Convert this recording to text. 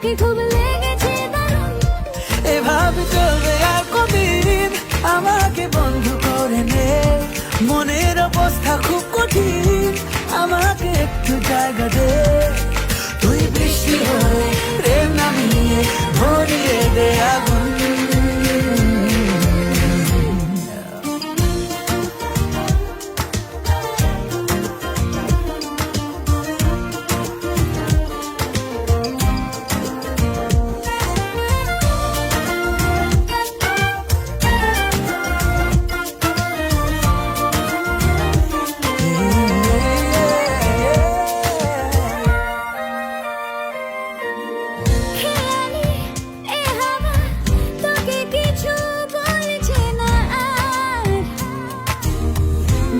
তোকে খুব লেগেছে দারুণ। এভাবে চলবে আর কদিন আমাকে বন্ধু করে নে। মনের অবস্থা খুব কঠিন, আমাকে একটু জায়গা দে। তুই বৃষ্টি হয়ে প্রেম নামিয়ে ভরে